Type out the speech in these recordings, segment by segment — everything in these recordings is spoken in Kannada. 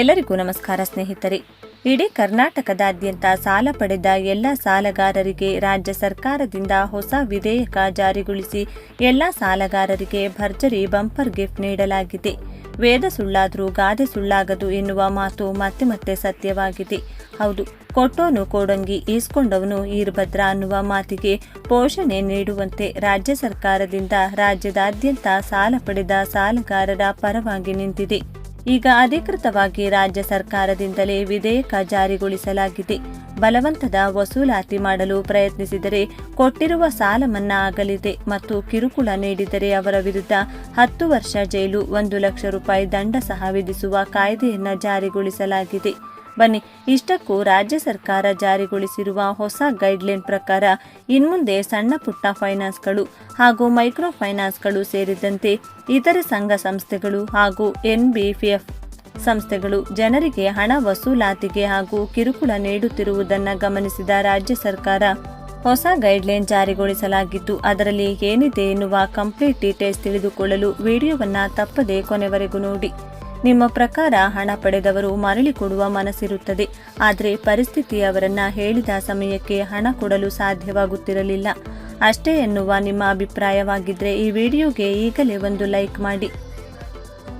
ಎಲ್ಲರಿಗೂ ನಮಸ್ಕಾರ ಸ್ನೇಹಿತರೆ. ಇಡೀ ಕರ್ನಾಟಕದಾದ್ಯಂತ ಸಾಲ ಪಡೆದ ಎಲ್ಲ ಸಾಲಗಾರರಿಗೆ ರಾಜ್ಯ ಸರ್ಕಾರದಿಂದ ಹೊಸ ವಿಧೇಯಕ ಜಾರಿಗೊಳಿಸಿ ಎಲ್ಲ ಸಾಲಗಾರರಿಗೆ ಭರ್ಜರಿ ಬಂಪರ್ ಗಿಫ್ಟ್ ನೀಡಲಾಗಿದೆ. ವೇದ ಸುಳ್ಳಾದರೂ ಗಾದೆ ಸುಳ್ಳಾಗದು ಎನ್ನುವ ಮಾತು ಮತ್ತೆ ಮತ್ತೆ ಸತ್ಯವಾಗಿದೆ. ಹೌದು, ಕೊಟ್ಟೋನು ಕೋಡಂಗಿ ಈಸ್ಕೊಂಡವನು ಈರ್ಭದ್ರ ಅನ್ನುವ ಮಾತಿಗೆ ಪೋಷಣೆ ನೀಡುವಂತೆ ರಾಜ್ಯ ಸರ್ಕಾರದಿಂದ ರಾಜ್ಯದಾದ್ಯಂತ ಸಾಲ ಪಡೆದ ಸಾಲಗಾರರ ಪರವಾಗಿ ನಿಂತಿದೆ. ಈಗ ಅಧಿಕೃತವಾಗಿ ರಾಜ್ಯ ಸರ್ಕಾರದಿಂದಲೇ ವಿಧೇಯಕ ಜಾರಿಗೊಳಿಸಲಾಗಿದೆ. ಬಲವಂತದ ವಸೂಲಾತಿ ಮಾಡಲು ಪ್ರಯತ್ನಿಸಿದರೆ ಕೊಟ್ಟಿರುವ ಸಾಲ ಮನ್ನಾ ಆಗಲಿದೆ ಮತ್ತು ಕಿರುಕುಳ ನೀಡಿದರೆ ಅವರ ವಿರುದ್ಧ ಹತ್ತು ವರ್ಷ ಜೈಲು, ಒಂದು ಲಕ್ಷ ರೂಪಾಯಿ ದಂಡ ಸಹ ವಿಧಿಸುವ ಕಾಯ್ದೆಯನ್ನು ಜಾರಿಗೊಳಿಸಲಾಗಿದೆ. ಬನ್ನಿ. ಇಷ್ಟಕ್ಕೂ ರಾಜ್ಯ ಸರ್ಕಾರ ಜಾರಿಗೊಳಿಸಿರುವ ಹೊಸ ಗೈಡ್ಲೈನ್ ಪ್ರಕಾರ ಇನ್ಮುಂದೆ ಸಣ್ಣ ಪುಟ್ಟ ಫೈನಾನ್ಸ್ಗಳು ಹಾಗೂ ಮೈಕ್ರೋ ಫೈನಾನ್ಸ್ಗಳು ಸೇರಿದಂತೆ ಇತರೆ ಸಂಘ ಸಂಸ್ಥೆಗಳು ಹಾಗೂ ಎನ್ಬಿಎಫ್ ಸಂಸ್ಥೆಗಳು ಜನರಿಗೆ ಹಣ ವಸೂಲಾತಿಗೆ ಹಾಗೂ ಕಿರುಕುಳ ನೀಡುತ್ತಿರುವುದನ್ನು ಗಮನಿಸಿದ ರಾಜ್ಯ ಸರ್ಕಾರ ಹೊಸ ಗೈಡ್ಲೈನ್ ಜಾರಿಗೊಳಿಸಲಾಗಿದ್ದು, ಅದರಲ್ಲಿ ಏನಿದೆ ಎನ್ನುವ ಕಂಪ್ಲೀಟ್ ಡೀಟೇಲ್ಸ್ ತಿಳಿದುಕೊಳ್ಳಲು ವಿಡಿಯೋವನ್ನು ತಪ್ಪದೆ ಕೊನೆವರೆಗೂ ನೋಡಿ. ನಿಮ್ಮ ಪ್ರಕಾರ ಹಣ ಪಡೆದವರು ಮರಳಿ ಕೊಡುವ ಮನಸ್ಸಿರುತ್ತದೆ. ಆದರೆ ಪರಿಸ್ಥಿತಿ ಅವರನ್ನ ಹೇಳಿದ ಸಮಯಕ್ಕೆ ಹಣ ಕೊಡಲು ಸಾಧ್ಯವಾಗುತ್ತಿರಲಿಲ್ಲ. ಅಷ್ಟೇ ಎನ್ನುವ ನಿಮ್ಮ ಅಭಿಪ್ರಾಯವಾಗಿದ್ದರೆ ಈ ವಿಡಿಯೋಗೆ ಈಗಲೇ ಒಂದು ಲೈಕ್ ಮಾಡಿ.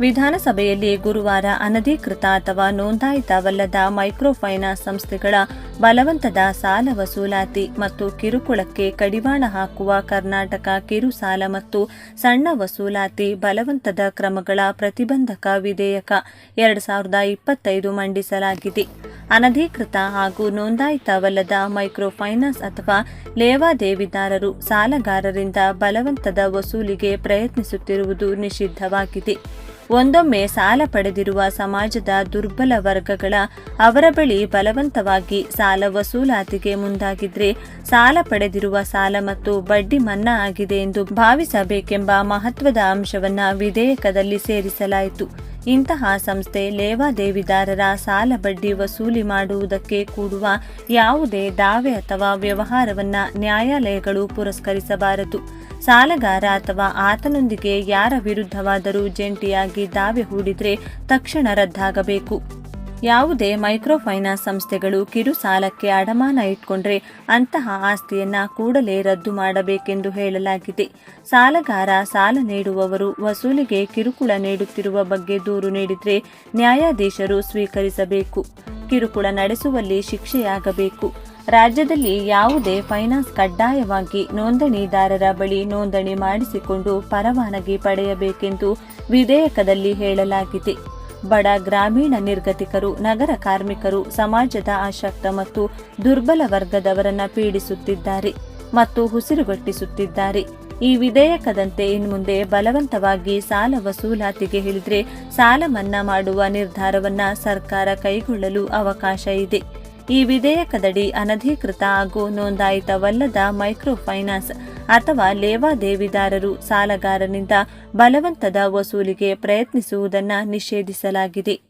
ವಿಧಾನಸಭೆಯಲ್ಲಿ ಗುರುವಾರ ಅನಧಿಕೃತ ಅಥವಾ ನೋಂದಾಯಿತವಲ್ಲದ ಮೈಕ್ರೋ ಫೈನಾನ್ಸ್ ಸಂಸ್ಥೆಗಳ ಬಲವಂತದ ಸಾಲ ವಸೂಲಾತಿ ಮತ್ತು ಕಿರುಕುಳಕ್ಕೆ ಕಡಿವಾಣ ಹಾಕುವ ಕರ್ನಾಟಕ ಕಿರು ಸಾಲ ಮತ್ತು ಸಣ್ಣ ವಸೂಲಾತಿ ಬಲವಂತದ ಕ್ರಮಗಳ ಪ್ರತಿಬಂಧಕ ವಿಧೇಯಕ ಎರಡು ಸಾವಿರದ ಇಪ್ಪತ್ತೈದು ಮಂಡಿಸಲಾಗಿದೆ. ಅನಧಿಕೃತ ಹಾಗೂ ನೋಂದಾಯಿತವಲ್ಲದ ಮೈಕ್ರೋ ಫೈನಾನ್ಸ್ ಅಥವಾ ಲೇವಾದೇವಿದಾರರು ಸಾಲಗಾರರಿಂದ ಬಲವಂತದ ವಸೂಲಿಗೆ ಪ್ರಯತ್ನಿಸುತ್ತಿರುವುದು ನಿಷಿದ್ಧವಾಗಿದೆ. ಒಂದೊಮ್ಮೆ ಸಾಲ ಪಡೆದಿರುವ ಸಮಾಜದ ದುರ್ಬಲ ವರ್ಗಗಳ ಅವರ ಬಳಿ ಬಲವಂತವಾಗಿ ಸಾಲ ವಸೂಲಾತಿಗೆ ಮುಂದಾಗಿದ್ರೆ ಸಾಲ ಪಡೆದಿರುವ ಸಾಲ ಮತ್ತು ಬಡ್ಡಿ ಮನ್ನಾ ಆಗಿದೆ ಎಂದು ಭಾವಿಸಬೇಕೆಂಬ ಮಹತ್ವದ ಅಂಶವನ್ನ ವಿಧೇಯಕದಲ್ಲಿ ಸೇರಿಸಲಾಯಿತು. ಇಂತಹ ಸಂಸ್ಥೆ ಲೇವಾದೇವಿದಾರರ ಸಾಲ ಬಡ್ಡಿ ವಸೂಲಿ ಮಾಡುವುದಕ್ಕೆ ಕೂಡುವ ಯಾವುದೇ ದಾವೆ ಅಥವಾ ವ್ಯವಹಾರವನ್ನ ನ್ಯಾಯಾಲಯಗಳು ಪುರಸ್ಕರಿಸಬಾರದು. ಸಾಲಗಾರ ಅಥವಾ ಆತನೊಂದಿಗೆ ಯಾರ ವಿರುದ್ಧವಾದರೂ ಜಂಟಿಯಾಗಿ ದಾವೆ ಹೂಡಿದರೆ ತಕ್ಷಣ ರದ್ದಾಗಬೇಕು. ಯಾವುದೇ ಮೈಕ್ರೋ ಫೈನಾನ್ಸ್ ಸಂಸ್ಥೆಗಳು ಕಿರು ಸಾಲಕ್ಕೆ ಅಡಮಾನ ಇಟ್ಕೊಂಡ್ರೆ ಅಂತಹ ಆಸ್ತಿಯನ್ನ ಕೂಡಲೇ ರದ್ದು ಮಾಡಬೇಕೆಂದು ಹೇಳಲಾಗಿದೆ. ಸಾಲಗಾರ ಸಾಲ ನೀಡುವವರು ವಸೂಲಿಗೆ ಕಿರುಕುಳ ನೀಡುತ್ತಿರುವ ಬಗ್ಗೆ ದೂರು ನೀಡಿದರೆ ನ್ಯಾಯಾಧೀಶರು ಸ್ವೀಕರಿಸಬೇಕು. ಕಿರುಕುಳ ನಡೆಸುವಲ್ಲಿ ಶಿಕ್ಷೆಯಾಗಬೇಕು. ರಾಜ್ಯದಲ್ಲಿ ಯಾವುದೇ ಫೈನಾನ್ಸ್ ಕಡ್ಡಾಯವಾಗಿ ನೋಂದಣಿದಾರರ ಬಳಿ ನೋಂದಣಿ ಮಾಡಿಸಿಕೊಂಡು ಪರವಾನಗಿ ಪಡೆಯಬೇಕೆಂದು ವಿಧೇಯಕದಲ್ಲಿ ಹೇಳಲಾಗಿದೆ. ಬಡ ಗ್ರಾಮೀಣ ನಿರ್ಗತಿಕರು, ನಗರ ಕಾರ್ಮಿಕರು, ಸಮಾಜದ ಅಶಕ್ತ ಮತ್ತು ದುರ್ಬಲ ವರ್ಗದವರನ್ನ ಪೀಡಿಸುತ್ತಿದ್ದಾರೆ ಮತ್ತು ಉಸಿರುಗಟ್ಟಿಸುತ್ತಿದ್ದಾರೆ. ಈ ವಿಧೇಯಕದಂತೆ ಇನ್ಮುಂದೆ ಬಲವಂತವಾಗಿ ಸಾಲ ವಸೂಲಾತಿಗೆ ಹಿಡಿದ್ರೆ ಸಾಲ ಮನ್ನಾ ಮಾಡುವ ನಿರ್ಧಾರವನ್ನ ಸರ್ಕಾರ ಕೈಗೊಳ್ಳಲು ಅವಕಾಶ ಇದೆ. ಈ ವಿಧೇಯಕದಡಿ ಅನಧಿಕೃತ ಹಾಗೂ ನೋಂದಾಯಿತವಲ್ಲದ ಮೈಕ್ರೋ ಫೈನಾನ್ಸ್ ಅಥವಾ ಲೇವಾದೇವಿದಾರರು ಸಾಲಗಾರನಿಂದ ಬಲವಂತದ ವಸೂಲಿಗೆ ಪ್ರಯತ್ನಿಸುವುದನ್ನು ನಿಷೇಧಿಸಲಾಗಿದೆ.